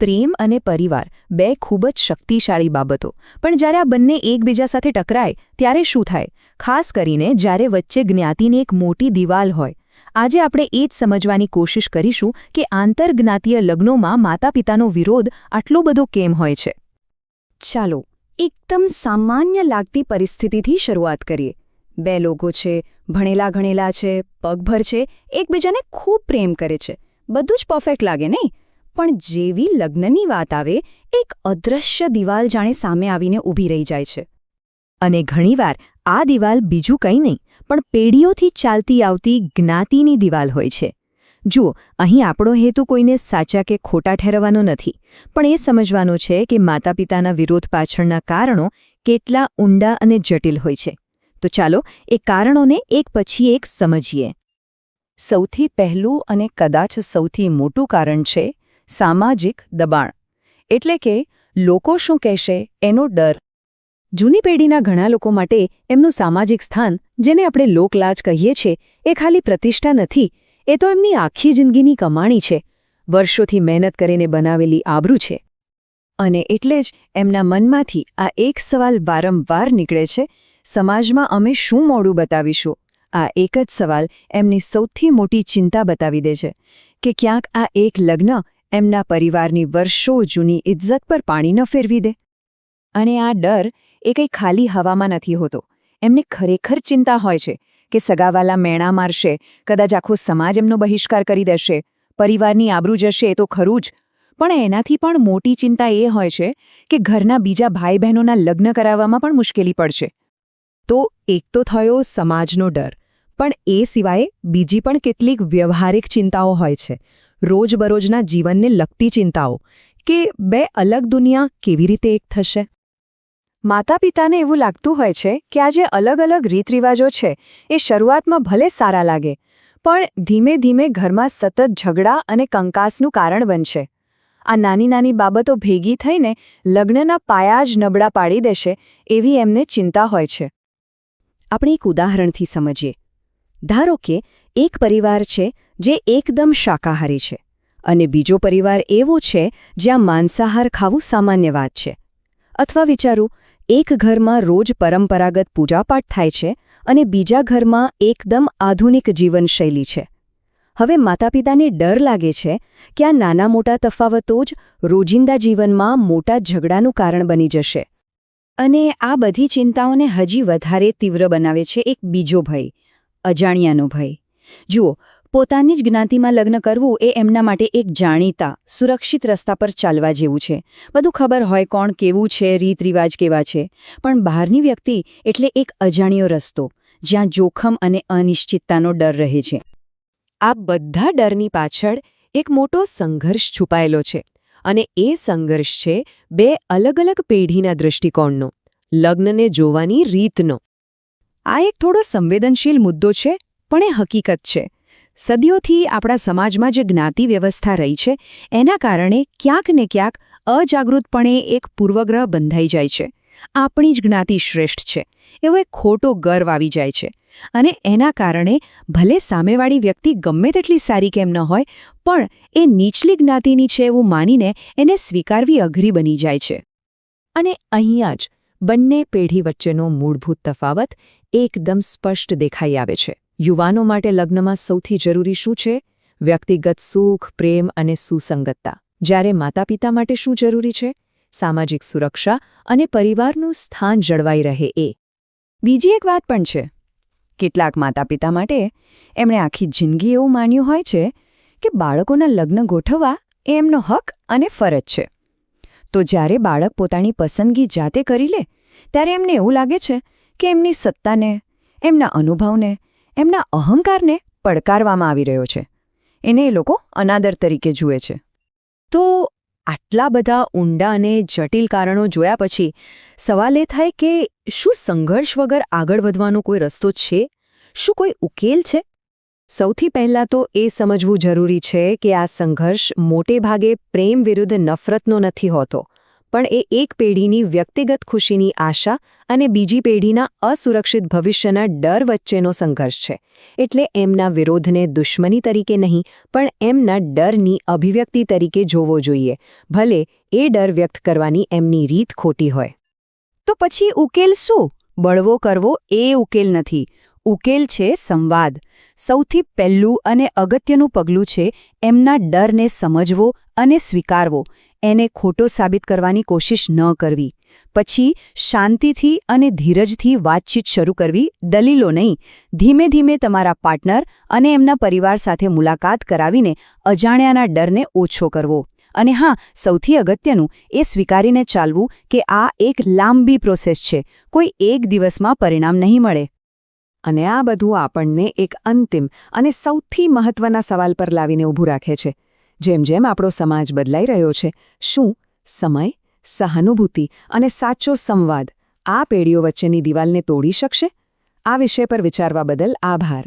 પ્રેમ અને પરિવાર, બે ખૂબ જ શક્તિશાળી બાબતો. પણ જ્યારે આ બંને એકબીજા સાથે ટકરાય, ત્યારે શું થાય? ખાસ કરીને જ્યારે વચ્ચે જ્ઞાતિની એક મોટી દિવાલ હોય. આજે આપણે એ જ સમજવાની કોશિશ કરીશું કે આંતરજ્ઞાતીય લગ્નોમાં માતા પિતાનો વિરોધ આટલો બધો કેમ હોય છે. ચાલો, એકદમ સામાન્ય લાગતી પરિસ્થિતિથી શરૂઆત કરીએ. બે લોકો છે, ભણેલા ગણેલા છે, પગભર છે, એકબીજાને ખૂબ પ્રેમ કરે છે. બધું જ પરફેક્ટ લાગે, નહીં? પણ જેવી લગ્નની વાત આવે, એક અદૃશ્ય દિવાલ જાણે સામે આવીને ઊભી રહી જાય છે. અને ઘણીવાર આ દિવાલ બીજું કંઈ નહીં, પણ પેઢીઓથી ચાલતી આવતી જ્ઞાતિની દિવાલ હોય છે. જુઓ, અહીં આપણો હેતુ કોઈને સાચા કે ખોટા ઠેરવવાનો નથી, પણ એ સમજવાનો છે કે માતા પિતાના વિરોધ પાછળના કારણો કેટલા ઊંડા અને જટિલ હોય છે. તો ચાલો, એ કારણોને એક પછી એક સમજીએ. સૌથી પહેલું અને કદાચ સૌથી મોટું કારણ છે સામાજિક દબાણ. એટલે કે લોકો શું કહેશે એનો ડર. જૂની પેઢીના ઘણા લોકો માટે એમનું સામાજિક સ્થાન, જેને આપણે લોકલાજ કહીએ છીએ, એ ખાલી પ્રતિષ્ઠા નથી, એ તો એમની આખી જિંદગીની કમાણી છે. વર્ષોથી મહેનત કરીને બનાવેલી આબરૂ છે. અને એટલે જ એમના મનમાંથી આ એક સવાલ વારંવાર નીકળે છે, સમાજમાં અમે શું મોડું બતાવીશું? આ એક જ સવાલ એમની સૌથી મોટી ચિંતા બતાવી દે છે, કે ક્યાંક આ એક લગ્ન એમના પરિવારની વર્ષો જૂની ઇજ્જત પર પાણી ન ફેરવી દે. અને આ ડર એ કંઈ ખાલી હવામાં નથી હોતો. એમને ખરેખર ચિંતા હોય છે કે સગાવાલા મેણા મારશે, કદાચ આખો સમાજ એમનો બહિષ્કાર કરી દેશે, પરિવારની આબરૂ જશે એ તો ખરું જ. પણ એનાથી પણ મોટી ચિંતા એ હોય છે કે ઘરના બીજા ભાઈ બહેનોના લગ્ન કરાવવામાં પણ મુશ્કેલી પડશે. તો એક તો થયો સમાજનો ડર, પણ એ સિવાય બીજી પણ કેટલીક વ્યવહારિક ચિંતાઓ હોય છે. રોજબરોજના જીવનને લગતી ચિંતાઓ કે બે અલગ દુનિયા કેવી રીતે એક થશે? માતા પિતાને એવું લાગતું હોય છે કે આ જે અલગ અલગ રીતરિવાજો છે, એ શરૂઆતમાં ભલે સારા લાગે, પણ ધીમે ધીમે ઘરમાં સતત ઝઘડા અને કંકાસનું કારણ બનશે. આ નાની નાની બાબતો ભેગી થઈને લગ્નના પાયા જ નબળા પાડી દેશે એવી એમને ચિંતા હોય છે. આપણે એક ઉદાહરણથી સમજીએ. ધારો કે એક પરિવાર છે જે એકદમ શાકાહારી છે. અને બીજો પરિવાર એવો છે જ્યાં માંસાહાર ખાવું સામાન્ય વાત છે. અથવા વિચારું, એક ઘરમાં રોજ પરંપરાગત પૂજાપાઠ થાય છે અને બીજા ઘરમાં એકદમ આધુનિક જીવનશૈલી છે. હવે માતાપિતાને ડર લાગે છે કે આ નાના મોટા તફાવતો જ રોજિંદા જીવનમાં મોટા ઝઘડાનું કારણ બની જશે. અને આ બધી ચિંતાઓને હજી વધારે તીવ્ર બનાવે છે એક બીજો ભય, અજાણ્યાનો ભય. જુઓ પોતાની જ જ્ઞાતિમાં લગ્ન કરવું એ એમના માટે એક જાણીતા, સુરક્ષિત રસ્તા પર ચાલવા જેવું છે. બધું ખબર હોય કોણ કેવું છે રીત રિવાજ કેવા છે, પણ બહારની વ્યક્તિ એટલે એક અજાણ્યો રસ્તો, જ્યાં જોખમ અને અનિશ્ચિતતાનો ડર રહે છે. આ બધા ડરની પાછળ એક મોટો સંઘર્ષ છુપાયેલો છે, અને એ સંઘર્ષ છે બે અલગ અલગ પેઢીના દૃષ્ટિકોણનો, લગ્નને જોવાની રીતનો. આ એક થોડો સંવેદનશીલ મુદ્દો છે, પણ એ હકીકત છે. સદીઓથી આપણા સમાજમાં જે જ્ઞાતિ વ્યવસ્થા રહી છે, એના કારણે ક્યાંક ને ક્યાંક અજાગૃતપણે એક પૂર્વગ્રહ બંધાઈ જાય છે. આપણી જ જ્ઞાતિ શ્રેષ્ઠ છે. એવો એક ખોટો ગર્વ આવી જાય છે. અને એના કારણે ભલે સામેવાળી વ્યક્તિ ગમે તેટલી સારી કેમ ન હોય, પણ એ નીચલી જ્ઞાતિની છે એવું માનીને એને સ્વીકારવી અઘરી બની જાય છે. અને અહીંયા જ બંને પેઢી વચ્ચેનો મૂળભૂત તફાવત એકદમ સ્પષ્ટ દેખાઈ આવે છે. યુવાનો માટે લગ્નમાં સૌથી જરૂરી શું છે? વ્યક્તિગત સુખ, પ્રેમ અને સુસંગતતા. જ્યારે માતા પિતા માટે શું જરૂરી છે? સામાજિક સુરક્ષા અને પરિવારનું સ્થાન જળવાઈ રહે એ. બીજી એક વાત પણ છે. કેટલાક માતા પિતા માટે એમણે આખી જિંદગી એવું માન્યું હોય છે કે બાળકોના લગ્ન ગોઠવવા એ એમનો હક અને ફરજ છે. તો જ્યારે બાળક પોતાની પસંદગી જાતે કરી લે, ત્યારે એમને એવું લાગે છે કે એમની સત્તાને, એમના અનુભવને એમના અહંકારને પડકારવામાં આવી રહ્યો છે. એને એ લોકો અનાદર તરીકે જુએ છે. તો આટલા બધા ઊંડા અને જટિલ કારણો જોયા પછી સવાલ એ થાય કે શું સંઘર્ષ વગર આગળ વધવાનો કોઈ રસ્તો છે? શું કોઈ ઉકેલ છે? સૌથી પહેલાં તો એ સમજવું જરૂરી છે કે આ સંઘર્ષ મોટે ભાગે પ્રેમ વિરુદ્ધ નફરતનો નથી હોતો. પણ એ એક પેઢીની વ્યક્તિગત ખુશીની આશા અને બીજી પેઢીના અસુરક્ષિત ભવિષ્યના ડર વચ્ચેનો સંઘર્ષ છે. એટલે એમના વિરોધને દુશ્મની તરીકે નહીં, પણ એમના ડરની અભિવ્યક્તિ તરીકે જોવો જોઈએ. ભલે એ ડર વ્યક્ત કરવાની એમની રીત ખોટી હોય. તો પછી ઉકેલ શું? બળવો કરવો એ ઉકેલ નથી. ઉકેલ છે સંવાદ. સૌથી પહેલું અને અગત્યનું પગલું છે એમના ડરને સમજવો અને સ્વીકારવો. એને ખોટો સાબિત કરવાની કોશિશ ન કરવી. પછી શાંતિથી અને ધીરજથી વાતચીત શરૂ કરવી, દલીલો નહીં. ધીમે ધીમે તમારા પાર્ટનર અને એમના પરિવાર સાથે મુલાકાત કરાવીને અજાણ્યાના ડરને ઓછો કરવો. અને હા, સૌથી અગત્યનું એ સ્વીકારીને ચાલવું કે આ એક લાંબી પ્રોસેસ છે. કોઈ એક દિવસમાં પરિણામ નહીં મળે. અને આ બધું આપણને એક અંતિમ અને સૌથી મહત્વના સવાલ પર લાવીને ઊભું રાખે છે. જેમ જેમ આપણો સમાજ બદલાઈ રહ્યો છે, શું સમય, સહાનુભૂતિ અને સાચો સંવાદ આ પેઢીઓ વચ્ચેની દિવાલને તોડી શકશે? આ વિષય પર વિચારવા બદલ આભાર.